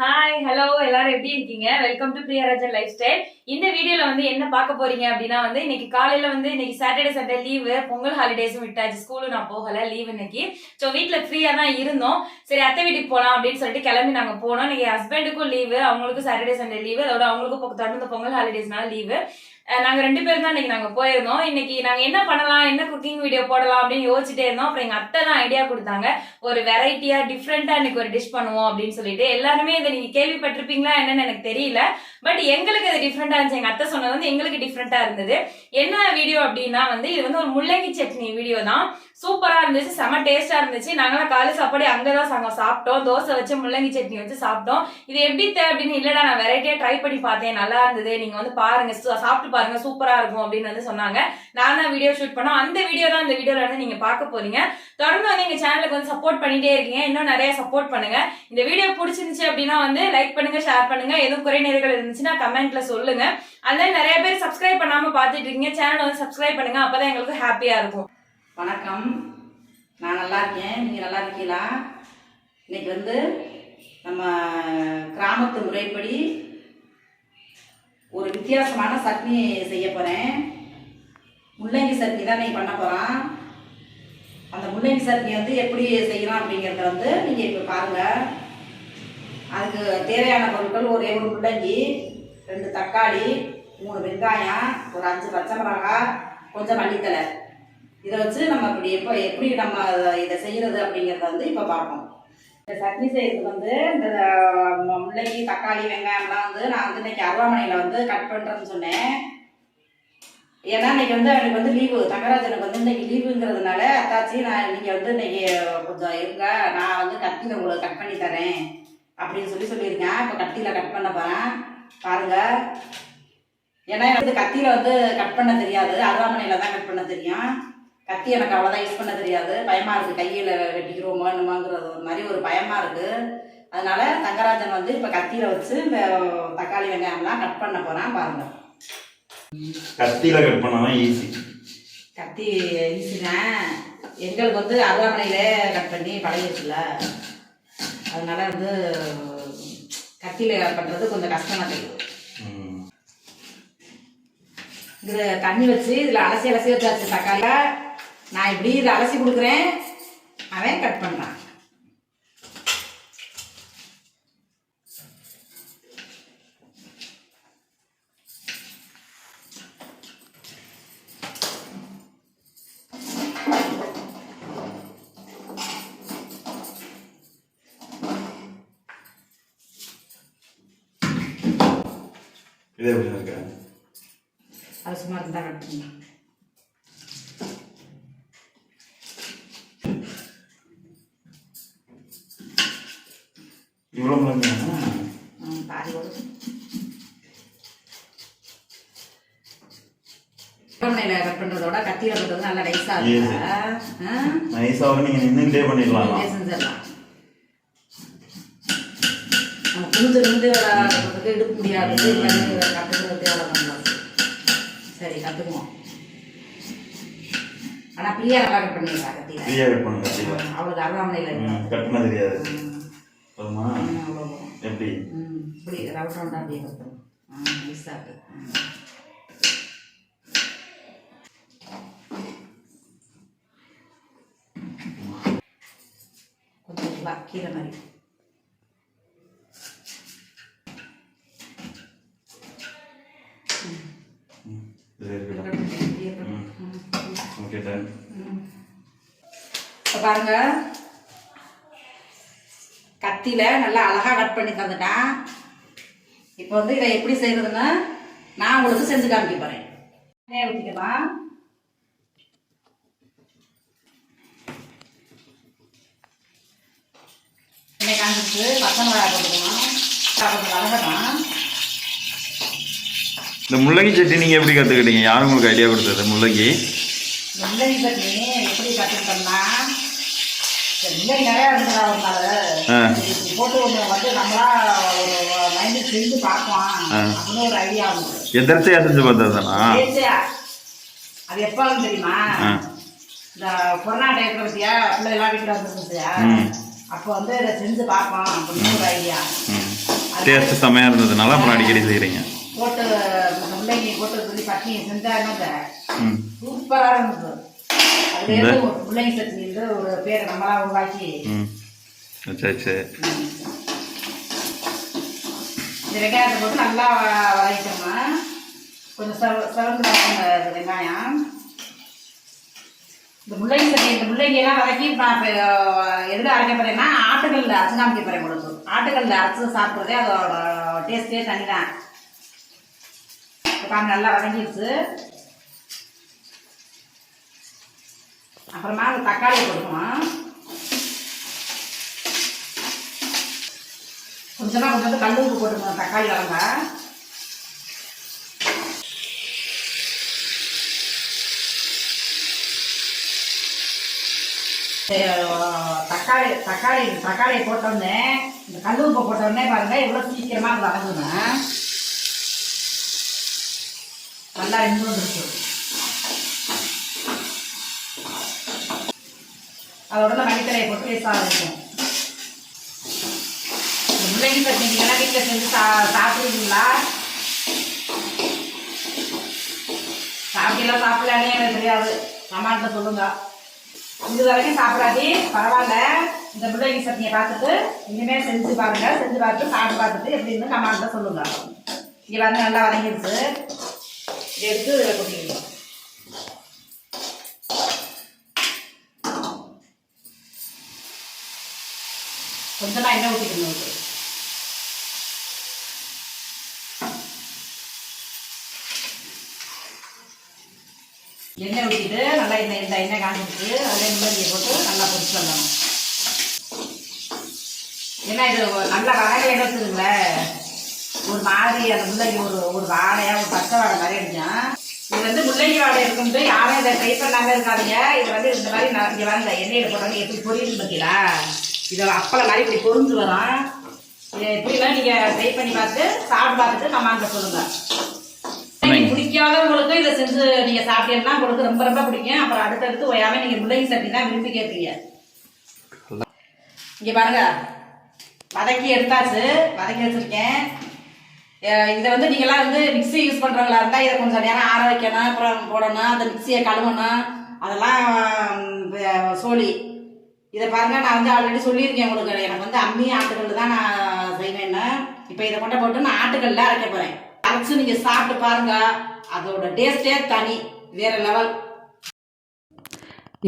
Hi hello எல்லாரும் எப்படி இருக்கீங்க? Welcome to Priyarajan lifestyle இந்த வீடியோல வந்து என்ன பார்க்க போறீங்க அப்படின்னா வந்து இன்னைக்கு காலையில வந்து இன்னைக்கு சாட்டர்டே சண்டே லீவு பொங்கல் ஹாலிடேஸும் விட்டாச்சு. ஸ்கூலு நான் போகல லீவ் இன்னைக்கு. ஸோ வீட்டில் ஃப்ரீயா தான் இருந்தோம். சரி அத்தை வீட்டுக்கு போகலாம் அப்படின்னு சொல்லிட்டு கிளம்பி நாங்க போனோம். இன்னைக்கு ஹஸ்பண்டுக்கும் லீவு அவங்களுக்கும் சாட்டர்டே சண்டே லீவு அதோட அவங்களுக்கும் தொடர்ந்து பொங்கல் ஹாலிடேஸ்னால லீவு நாங்கள் ரெண்டு பேரும் தான் இன்னைக்கு நாங்கள் போயிருந்தோம். இன்னைக்கு நாங்கள் என்ன பண்ணலாம் என்ன குக்கிங் வீடியோ போடலாம் அப்படின்னு யோசிச்சுட்டே இருந்தோம். அப்புறம் எங்கள் அத்தை தான் ஐடியா கொடுத்தாங்க. ஒரு வெரைட்டியாக டிஃப்ரெண்ட்டாக இன்னைக்கு ஒரு டிஷ் பண்ணுவோம் அப்படின்னு சொல்லிட்டு. எல்லாருமே இதை நீங்கள் கேள்விப்பட்டிருப்பீங்களா என்னன்னு எனக்கு தெரியல. பட் எங்களுக்கு அது டிஃப்ரெண்டாக இருந்துச்சு. எங்கள் அத்தை சொன்னது வந்து எங்களுக்கு டிஃப்ரெண்ட்டாக இருந்தது. என்ன வீடியோ அப்படின்னா வந்து இது வந்து ஒரு முள்ளங்கி சட்னி வீடியோ தான். சூப்பரா இருந்துச்சு செம டேஸ்டா இருந்துச்சு. நாங்களாம் காலை சாப்பாடு அங்கதான் சாங்க சாப்பிட்டோம். தோசை வச்சு முள்ளங்கி சட்னி வச்சு சாப்பிட்டோம். இது எப்படி தேவை அப்படின்னு இல்லடா நான் வெரைட்டியா ட்ரை பண்ணி பார்த்தேன். நல்லா இருந்தது. நீங்க வந்து பாருங்க சாப்பிட்டு பாருங்க சூப்பரா இருக்கும் அப்படின்னு வந்து சொன்னாங்க. நான் தான் வீடியோ ஷூட் பண்ணோம். அந்த வீடியோ தான் இந்த வீடியோல வந்து நீங்க பார்க்க போறீங்க. தொடர்ந்து வந்து எங்க சேனலுக்கு வந்து சப்போர்ட் பண்ணிட்டே இருக்கீங்க. இன்னும் நிறைய சப்போர்ட் பண்ணுங்க. இந்த வீடியோ பிடிச்சிருந்துச்சு அப்படின்னா வந்து லைக் பண்ணுங்க ஷேர் பண்ணுங்க. எதுவும் குறைநீர்கள் இருந்துச்சுன்னா கமெண்ட்ல சொல்லுங்க. அதனால நிறைய பேர் சப்ஸ்கிரைப் பண்ணாம பார்த்துட்டு இருக்கீங்க. சேனல் வந்து சப்ஸ்கிரைப் பண்ணுங்க. அப்பதான் எங்களுக்கு ஹாப்பியா இருக்கும். வணக்கம். நான் நல்லா இருக்கேன். நீங்கள் நல்லா இருக்கீங்களா? இன்னைக்கு வந்து நம்ம கிராமத்து முறைப்படி ஒரு வித்தியாசமான சட்னி செய்ய போகிறேன் முள்ளங்கி சட்னி தான் நீங்கள் பண்ண போகிறோம் அந்த முள்ளங்கி சட்னி வந்து எப்படி செய்யலாம் அப்படிங்கிறத வந்து நீங்கள் இப்போ பாருங்கள் அதுக்கு தேவையான பொருட்கள் ஒரே ஒரு முள்ளங்கி ரெண்டு தக்காளி மூணு வெங்காயம் ஒரு அஞ்சு பச்சை மிளகாய் கொஞ்சம் மல்லித்தலை இதை வச்சு நம்ம இப்படி எப்போ எப்படி நம்ம இதை செய்யறது அப்படிங்கிறத வந்து இப்போ பார்ப்போம். இந்த சட்னி செய்யறதுக்கு வந்து இந்த முள்ளங்கி தக்காளி வெங்காயம்லாம் வந்து நான் வந்து இன்னைக்கு அருவாமனையில் வந்து கட் பண்ணுறேன்னு சொன்னேன். ஏன்னா இன்னைக்கு வந்து அவனுக்கு வந்து லீவு தங்கராஜனுக்கு வந்து இன்னைக்கு லீவுங்கிறதுனால அத்தாச்சி நான் நீங்கள் வந்து இன்னைக்கு கொஞ்சம் இருங்க. நான் வந்து கத்தியில் உங்களுக்கு கட் பண்ணி தரேன் அப்படின்னு சொல்லி சொல்லியிருக்கேன். இப்போ கத்தியில் கட் பண்ண போகிறேன் பாருங்கள் ஏன்னா எனக்கு வந்து கத்தியில் வந்து கட் பண்ண தெரியாது. அருவாமனையில் தான் கட் பண்ண தெரியும். கத்தி எனக்கு அவ்வளோதான் யூஸ் பண்ண தெரியாது. பயமாக இருக்குது கையில் வெட்டிக்கிறோமோ என்னமோங்கிறது ஒரு மாதிரி ஒரு பயமாக இருக்குது அதனால தங்கராஜன் வந்து இப்போ கத்தியில் வச்சு இந்த தக்காளி வெங்காயம்லாம் கட் பண்ண போகிறேன் பாருங்கள் கத்தியில கட் பண்ணாதான் ஈஸி கத்தி ஈஸிதான் எங்களுக்கு வந்து அருவாமனையிலே கட் பண்ணி பழகிடுச்சுல அதனால வந்து கத்தியில் கட் பண்ணுறது கொஞ்சம் கஷ்டமாக தெரியும். இது தண்ணி வச்சு இதில் அலசி அலசி வச்சாச்சு தக்காளி நான் இப்படி இதை அலசி கொடுக்குறேன். அவன் கட் பண்ணுறான் இதே இருக்கு? அது சும்மா இருந்தால் கட் பண்ணலாம். இவ்வளோ மிளகாயா? ம், பாதி அருவாமனையில் கட் பண்ணுறதோட கத்தியில் பண்ணுறது நல்லா நைஸாக Yes. இருக்குல்ல. ஆ? நைஸா வரும் நீங்க நின்றுட்டே பண்ணிடலாம். நீங்களே செஞ்சிடலாம் நம்ம குனிஞ்சு நிமிந்து விளையாடுறதுக்கு எடுக்க முடியாது. கற்றுக்கிறதுக்கு எவ்வளோ பண்ணலாம் சரி. கற்றுக்குவோம் ஆனால் பிரியா நல்லா கட் பண்ணிடுறா கத்தியில். கட் பண்ணுங்க அவளுக்கு அருவாமனையில் கட் பண்ண தெரியாது. போதுமா எப்படி? இப்படி ரவுண்ட் ரவுண்டாக அப்படியே ஆ நைஸாக கொஞ்சம் கீரை மாதிரி. ஓகே இப்போ பாருங்க. கத்தியில நல்லா அழகா கட் பண்ணி தந்துட்டான் இப்போ வந்து இதை எப்படி செய்யறதுன்னு நான் உங்களுக்கு செஞ்சு காமிக்க போறேன். எண்ணெயை ஊற்றிக்கலாம் எண்ணெய் காமிச்சு பச்சை மிளகாய் போட்டுக்கலாம் கொஞ்சம் வதங்கட்டும் இந்த முள்ளங்கி சட்னி நீங்க எப்படி கத்துக்கிட்டீங்க? யார் உங்களுக்கு ஐடியா கொடுத்தது முள்ளங்கி? முள்ளங்கி சட்னி எப்படி கற்றுக்கிட்டோம்னா முள்ளங்கி நிறையா இருந்ததா ஒரு நாள் ஆ. இப்படி போட்டு ஒன்று வந்து நம்மளா ஒரு மைண்டு செஞ்சு ஆ. அப்படின்னு ஒரு ஐடியா எதிர்த்தையா செஞ்சு பார்த்ததுதானா? பேச்சா அது எப்போ தெரியுமா. இந்த கொரோனா டைப்ல பத்தியா பிள்ளை எல்லாம் வீட்டில் வந்துருந்துச்சியா. அப்போ வந்து இதை செஞ்சு பார்ப்போம் அப்படின்னு ஒரு ஐடியா டேஸ்ட் செம்மையா இருந்ததுனால அப்புறம் அடிக்கடி செய்றீங்க. போட்டு முள்ளங்கி போட்டு சொல்லி சட்னி செஞ்சாங்க சூப்பராக இருந்தது. ஒரு முள்ளங்கி சட்னி ஒரு பேரை நம்மளா உருவாக்கி சரி சரி இந்த வெங்காயத்தை போட்டு நல்லா வ- வதக்கிட்டோம்னா கொஞ்சம் செவ செவந்து வரணும் வெங்காயம். இந்த முள்ளங்கி இந்த முள்ளங்கியெல்லாம் வதக்கி நான் இப்போ எதில் அரைக்க போகிறேன்னா ஆட்டுக்கல்ல அரைச்சு காமிக்க போகிறேன் உங்களுக்கு. ஆட்டுக்கல்ல அரைச்சு சாப்பிட்றதே அதோட டேஸ்ட்டே தனி தான் பாருங்க நல்லா வதங்கிடுச்சு. அப்புறமா அந்த தக்காளி கொடுக்கணும் கொஞ்சமா கொஞ்சம் கல் உப்பு போட்டுக்கணும் தக்காளி வளங்க தக்காளி தக்காளி தக்காளியை போட்டோடனே இந்த கல் உப்பு போட்டோடனே பாருங்க எவ்வளோ சீக்கிரமாக அது நல்லா ரெண்டு வந்துருச்சு. அதோட மணித்தலையை போட்டு லேசாக இருக்கும் இந்த முள்ளங்கி வீட்டில் செஞ்சு சா சாப்பிடுவீங்களா சாப்பிடலாம் சாப்பிடலானே எனக்கு தெரியாது அம்மாட்ட சொல்லுங்க இது வரைக்கும் சாப்பிடாதே பரவாயில்ல இந்த பிள்ளைங்க சட்னியை பார்த்துட்டு இனிமேல் செஞ்சு பாருங்க செஞ்சு பார்த்துட்டு சாப்பிட்டு பார்த்துட்டு எப்படின்னு அம்மாட்ட சொல்லுங்க இங்கே வந்து நல்லா வதங்கிடுச்சு எடுத்து இதில் கொட்டிக்கணும் கொஞ்சமாக எண்ணெய் ஊற்றிக்கணும் எண்ணெய் ஊற்றிட்டு நல்லா இந்த இந்த எண்ணெய் காஞ்சிட்டு அதில் முள்ளங்கியை போட்டு நல்லா பொறிச்சு வரணும் ஏன்னா இது நல்லா வதங்க எண்ணெய் வச்சுருங்களேன் ஒரு மாதிரி அந்த முள்ளங்கி ஒரு ஒரு வாடையாக ஒரு பச்சை வாழை மாதிரி அடிச்சான் இது வந்து முள்ளங்கி வாழை இருக்கும்போது யாரும் இதை ட்ரை பண்ணாம இருக்காதீங்க. இது வந்து இந்த மாதிரி நான் இங்கே வந்து எண்ணெயில் போட்டாங்க எப்படி பொரியுது பார்த்தீங்களா இதை அப்பளம் மாதிரி இப்படி பொருந்து வரும். இதை எப்படிலாம் நீங்கள் ட்ரை பண்ணி பார்த்து சாப்பிட்டு பார்த்துட்டு நம்ம அங்கே சொல்லுங்கள் பிடிக்காதவங்களுக்கு இதை செஞ்சு நீங்க சாப்பிட்டீங்கன்னா உங்களுக்கு ரொம்ப ரொம்ப பிடிக்கும். அப்புறம் அடுத்தடுத்து ஓயாம நீங்க முள்ளங்கி சட்னி தான் விரும்பி கேட்பீங்க. இங்க பாருங்க. வதக்கி எடுத்தாச்சு. வதக்கி வச்சிருக்கேன். இதை வந்து நீங்களாம் வந்து மிக்ஸி யூஸ் பண்றவங்களா இருந்தா இதை கொஞ்சம் நேரம் ஆற வைக்கணும். அப்புறம் போடணும். அந்த மிக்ஸியை கழுவணும். அதெல்லாம் சோழி இதை பாருங்க. நான் வந்து ஆல்ரெடி சொல்லியிருக்கேன் உங்களுக்கு. எனக்கு வந்து அம்மி ஆட்டுக்கல் தான் நான் செய்வேன்னு. இப்போ இதை கொண்டு போட்டு நான் ஆட்டுக்கல்ல அரைக்க போறேன். அரைச்சு நீங்க சாப்பிட்டு பாருங்க. அதோட டேஸ்டே தனி வேற லெவல்.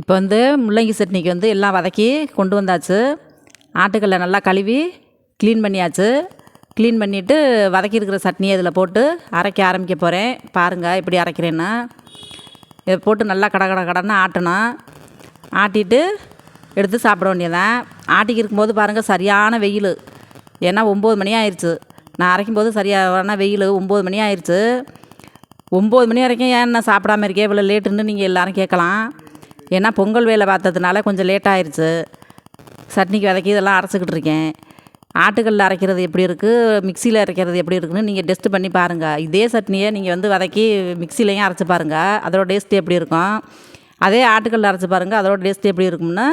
இப்போ வந்து முள்ளங்கி சட்னிக்கு வந்து எல்லாம் வதக்கி கொண்டு வந்தாச்சு. ஆட்டுக்கல்லை நல்லா கழுவி க்ளீன் பண்ணியாச்சு. க்ளீன் பண்ணிவிட்டு வதக்கியிருக்கிற சட்னியை இதில் போட்டு அரைக்க ஆரம்பிக்க போகிறேன் பாருங்கள் எப்படி அரைக்கிறேன்னு. இதை போட்டு நல்லா கட கட கடன்னு ஆட்டணும். ஆட்டிட்டு எடுத்து சாப்பிட வேண்டியதான் ஆட்டிக்கு இருக்கும்போது பாருங்கள் சரியான வெயில். ஏன்னா ஒம்பது மணி ஆயிடுச்சு நான் அரைக்கும் போது சரியான வெயில் ஒம்பது மணி ஆயிடுச்சு ஒம்பது மணி வரைக்கும் ஏன் நான் சாப்பிடாம இருக்கே? இவ்வளோ லேட்டுன்னு நீங்கள் எல்லோரும் கேட்கலாம். ஏன்னா பொங்கல் வேலை பார்த்ததுனால கொஞ்சம் லேட் ஆயிடுச்சு சட்னிக்கு வதக்கி இதெல்லாம் அரைச்சிக்கிட்டு இருக்கேன். ஆட்டுக்கல்லில் அரைக்கிறது எப்படி இருக்குது மிக்சியில் அரைக்கிறது எப்படி இருக்குன்னு நீங்கள் டெஸ்ட் பண்ணி பாருங்கள் இதே சட்னியை நீங்கள் வந்து வதக்கி மிக்சிலையும் அரைச்சி பாருங்கள் அதோட டேஸ்ட் எப்படி இருக்கும்? அதே ஆட்டுக்கல்ல அரைச்சி பாருங்கள் அதோட டேஸ்ட் எப்படி இருக்கும்னு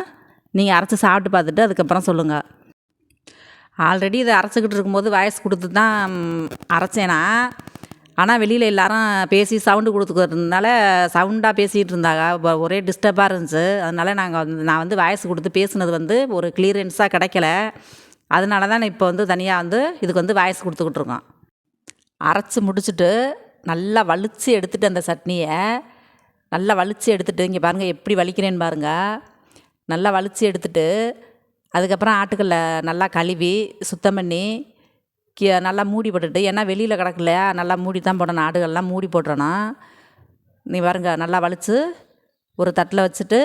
நீங்கள் அரைச்சி சாப்பிட்டு பார்த்துட்டு அதுக்கப்புறம் சொல்லுங்கள் ஆல்ரெடி இதை அரைச்சிக்கிட்டு இருக்கும்போது வாய்ஸ் கொடுத்து தான் அரைச்சேனா? ஆனால் வெளியில் எல்லாரும் பேசி சவுண்டு கொடுத்துக்கிறதுனால சவுண்டாக பேசிகிட்டு இருந்தாங்க. ஒரே டிஸ்டர்பாக இருந்துச்சு அதனால நாங்கள் வந்து நான் வந்து வாய்ஸ் கொடுத்து பேசுனது வந்து ஒரு கிளியரன்ஸாக கிடைக்கல. அதனால தான் நான் இப்போ வந்து தனியாக வந்து இதுக்கு வந்து வாய்ஸ் கொடுத்துக்கிட்டு இருக்கோம். அரைச்சி முடிச்சுட்டு நல்லா வலித்து எடுத்துகிட்டு அந்த சட்னியை நல்லா வலிச்சு எடுத்துகிட்டு இங்கே பாருங்கள் எப்படி வலிக்கிறேன்னு பாருங்கள் நல்லா வலிச்சு எடுத்துட்டு அதுக்கப்புறம் ஆட்டுக்கல்ல நல்லா கழுவி சுத்தம் பண்ணி கி நல்லா மூடி போட்டுட்டு ஏன்னா வெளியில் கிடக்கு இல்லையா நல்லா மூடி தான் போடணும். ஆடுகள்லாம் மூடி போட்டுறணும். நீ பாருங்க நல்லா வலித்து ஒரு தட்டில் வச்சுட்டு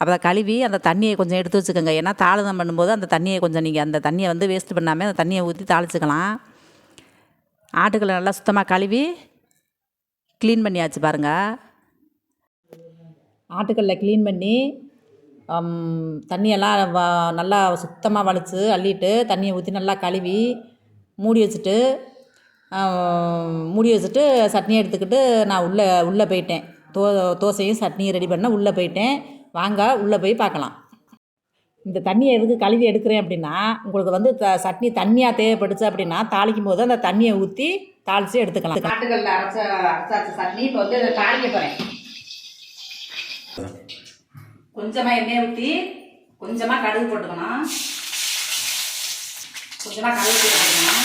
அதை கழுவி அந்த தண்ணியை கொஞ்சம் எடுத்து வச்சுக்கோங்க. ஏன்னா தாளதம் பண்ணும்போது அந்த தண்ணியை கொஞ்சம் நீங்கள் அந்த தண்ணியை வந்து வேஸ்ட் பண்ணாமல் அந்த தண்ணியை ஊற்றி தாளிச்சுக்கலாம். ஆட்டுக்களை நல்லா சுத்தமாக கழுவி க்ளீன் பண்ணியாச்சு பாருங்கள் ஆட்டுக்கல்ல க்ளீன் பண்ணி தண்ணியெல்லாம் வ- நல்லா சுத்தமாக வளைச்சி அள்ளிட்டு தண்ணியை ஊற்றி நல்லா கழுவி மூடி வச்சுட்டு மூடி வச்சுட்டு சட்னி எடுத்துக்கிட்டு நான் உள்ளே உள்ளே போயிட்டேன். தோ தோசையும் சட்னியும் ரெடி பண்ண உள்ளே போயிட்டேன். வாங்க உள்ளே போய் பார்க்கலாம். இந்த தண்ணியை எதுக்கு கழுவி எடுக்கிறேன் அப்படின்னா உங்களுக்கு வந்து த சட்னி தண்ணியாக தேவைப்படுச்சு அப்படின்னா தாளிக்கும் போது அந்த தண்ணியை ஊற்றி தாளித்து எடுத்துக்கலாம். ஆட்டுக்கல்ல அரைச்ச அரைச்சாச்சு சட்னி இப்போ வந்து தாளிக்க போகிறேன் கொஞ்சமாக எண்ணெய் ஊற்றி கொஞ்சமாக கடுகு போட்டுக்கணும். கொஞ்சமாக கடுகு போட்டுக்கணும்.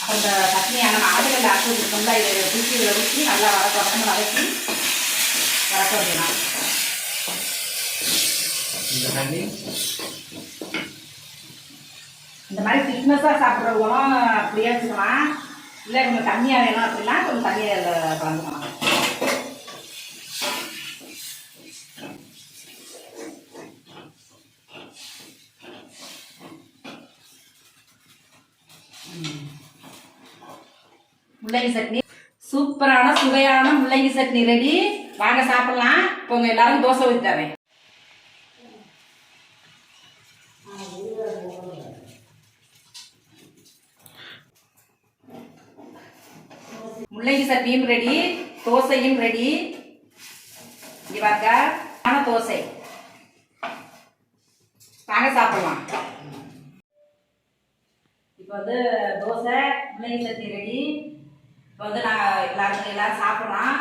அப்புறம் இந்த சட்னியை நம்ம அரைச்சி வச்சுருக்கோம்ல இதை தூக்கி இதில் ஊற்றி நல்லா வதக்க வதக்கணும் வதக்கி வதக்க வைக்கணும். இந்த மாதிரி திக்னஸாக சாப்பிட்றவங்களும் அப்படியே வச்சுக்கலாம். இல்லை கொஞ்சம் தண்ணியாக வேணும் அப்படின்னா கொஞ்சம் தண்ணியை கலந்துக்கலாம் ம். முள்ளங்கி சட்னி. சூப்பரான சுவையான முள்ளங்கி சட்னி ரெடி வாங்க சாப்பிடலாம். இப்போ உங்க எல்லாரும் தோசை ஊற்றி தரேன் முள்ளங்கி சட்னியும் ரெடி தோசையும் ரெடி இங்க பாருங்க தோசை வாங்க சாப்பிடலாம் இப்போ வந்து தோசை முள்ளங்கி சட்னி ரெடி இப்போ வந்து நாங்கள் எல்லாரும் எல்லாரும்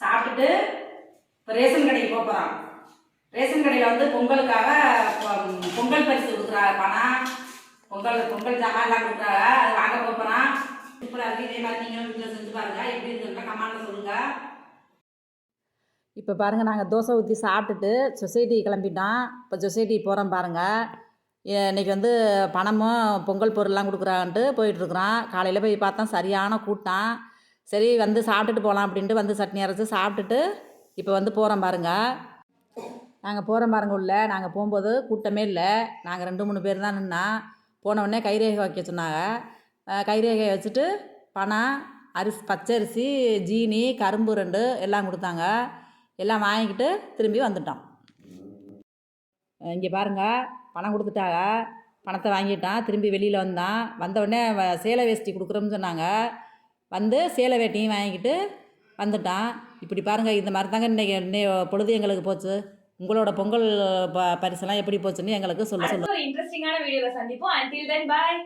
சாப்பிட்டுட்டு இப்போ ரேஷன் கடைக்கு போக போகிறோம் ரேஷன் கடையில் வந்து பொங்கலுக்காக பொங்கல் பரிசு கொடுக்குறாங்க பணம் பொங்கல் பொங்கல் ஜாமான் எல்லாம் கொடுக்குறாங்க. அது வாங்க போகிறான் சூப்பராக இருக்குது இதே மாதிரி நீங்களும் வீட்டில் செஞ்சு பாருங்கள் எப்படி இருக்குன்னு கமெண்ட்டில் சொல்லுங்கள் இப்போ பாருங்கள் நாங்கள் தோசை ஊற்றி சாப்பிட்டுட்டு சொசைட்டி கிளம்பிட்டோம். இப்போ சொசைட்டி போகிறோம் பாருங்கள் இன்றைக்கி வந்து பணமும் பொங்கல் பொருள்லாம் கொடுக்குறான்ட்டு போயிட்டுருக்குறோம் காலையில் போய் பார்த்தா சரியான கூட்டம். சரி வந்து சாப்பிட்டுட்டு போகலாம் அப்படின்ட்டு வந்து சட்னி அரைச்சி சாப்பிட்டுட்டு இப்போ வந்து போகிறோம் பாருங்கள் நாங்கள் போகிறோம் பாருங்க உள்ள. நாங்கள் போகும்போது கூட்டமே இல்லை. நாங்கள் ரெண்டு மூணு பேர் தான் நின்னா. போன உடனே கைரேகை வைக்க சொன்னாங்க. கைரேகையை கைரேகை வச்சுட்டு பணம் அரிசி பச்சரிசி ஜீனி கரும்பு ரெண்டு எல்லாம் கொடுத்தாங்க. எல்லாம் வாங்கிக்கிட்டு திரும்பி வந்துட்டோம். இங்கே பாருங்கள் பணம் கொடுத்துட்டாங்க. பணத்தை வாங்கிட்டான். திரும்பி வெளியில் வந்தான். வந்த உடனே சேலை வேஷ்டி கொடுக்குறோம்னு சொன்னாங்க. வந்து சேலை வேட்டியும் வாங்கிக்கிட்டு வந்துட்டான். இப்படி பாருங்கள் இந்த மாதிரி தாங்க இன்றைக்கி இன்னைய பொழுது எங்களுக்கு போச்சு. உங்களோட பொங்கல் ப பரிசெல்லாம் எப்படி போச்சுன்னு எங்களுக்கு சொல்ல சொல்லுங்கள் இன்ட்ரெஸ்டிங்கான வீடியோவில் சந்திப்போம். அண்டில் தென் பாய்